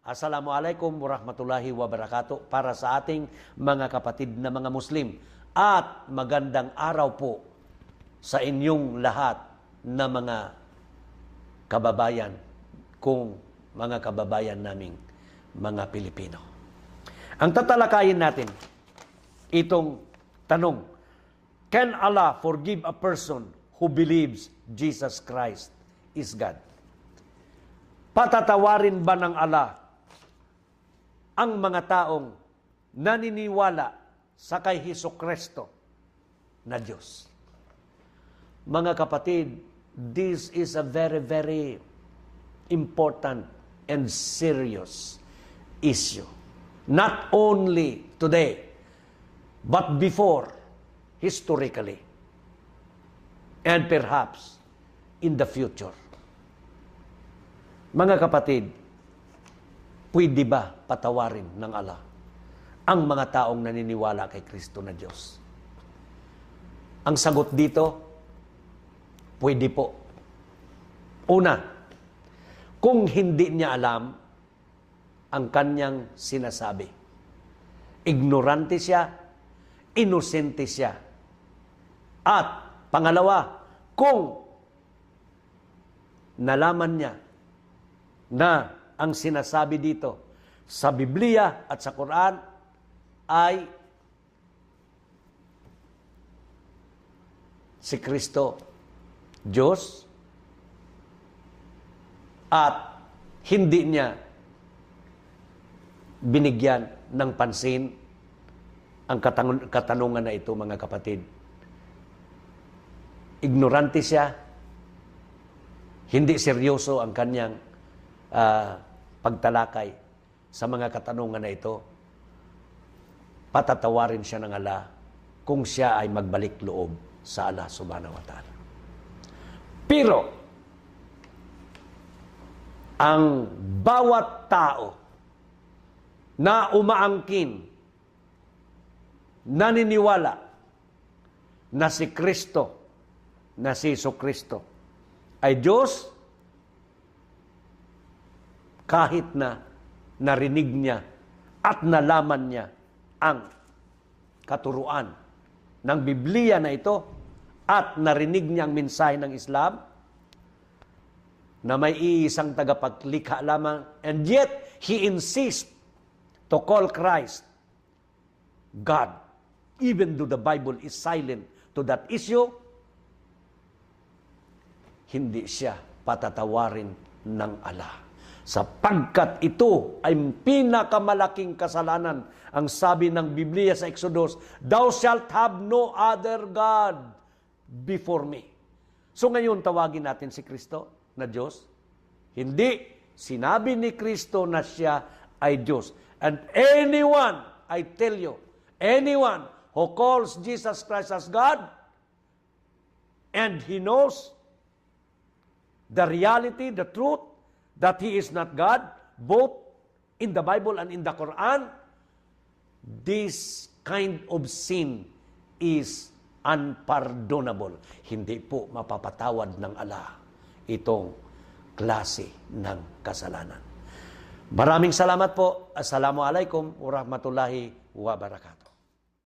Assalamualaikum warahmatullahi wabarakatuh para sa ating mga kapatid na mga Muslim at magandang araw po sa inyong lahat na mga kababayan kung mga kababayan naming mga Pilipino. Ang tatalakayin natin itong tanong, Can Allah forgive a person who believes Jesus Christ is God? Patatawarin ba ng Allah ang mga taong naniniwala sa kay Heso Kristo na Diyos? Mga kapatid, this is a very, very important and serious issue. Not only today, but before, historically, and perhaps in the future. Mga kapatid, pwede ba patawarin ng Allah ang mga taong naniniwala kay Kristo na Diyos? Ang sagot dito, pwede po. Una, kung hindi niya alam ang kanyang sinasabi. Ignorante siya, inosente siya. At pangalawa, kung nalaman niya na ang sinasabi dito sa Biblia at sa Quran ay si Kristo Diyos at hindi niya binigyan ng pansin ang katanungan na ito mga kapatid. Ignorante siya, hindi seryoso ang kanyang ah, pagtalakay sa mga katanungan na ito, patatawarin siya ng Allah kung siya ay magbalik loob sa Allah subhanahu wa ta'ala. Pero, ang bawat tao na umaangkin, naniniwala na si Kristo, na si Iso Kristo, ay Diyos, kahit na narinig niya at nalaman niya ang katuruan ng Biblia na ito at narinig niya ang mensahe ng Islam na may iisang tagapaglikha lamang and yet he insists to call Christ God even though the Bible is silent to that issue hindi siya patatawarin ng Allah. Sapagkat ito ay pinakamalaking kasalanan. Ang sabi ng Biblia sa Exodus, Thou shalt have no other God before me. So ngayon tawagin natin si Kristo na Diyos? Hindi. Sinabi ni Kristo na siya ay Diyos. And anyone, I tell you, anyone who calls Jesus Christ as God, and he knows the reality, the truth, that He is not God, both in the Bible and in the Quran, this kind of sin is unpardonable. Hindi po mapapatawad ng Allah itong klase ng kasalanan. Maraming salamat po. Assalamualaikum warahmatullahi wabarakatuh.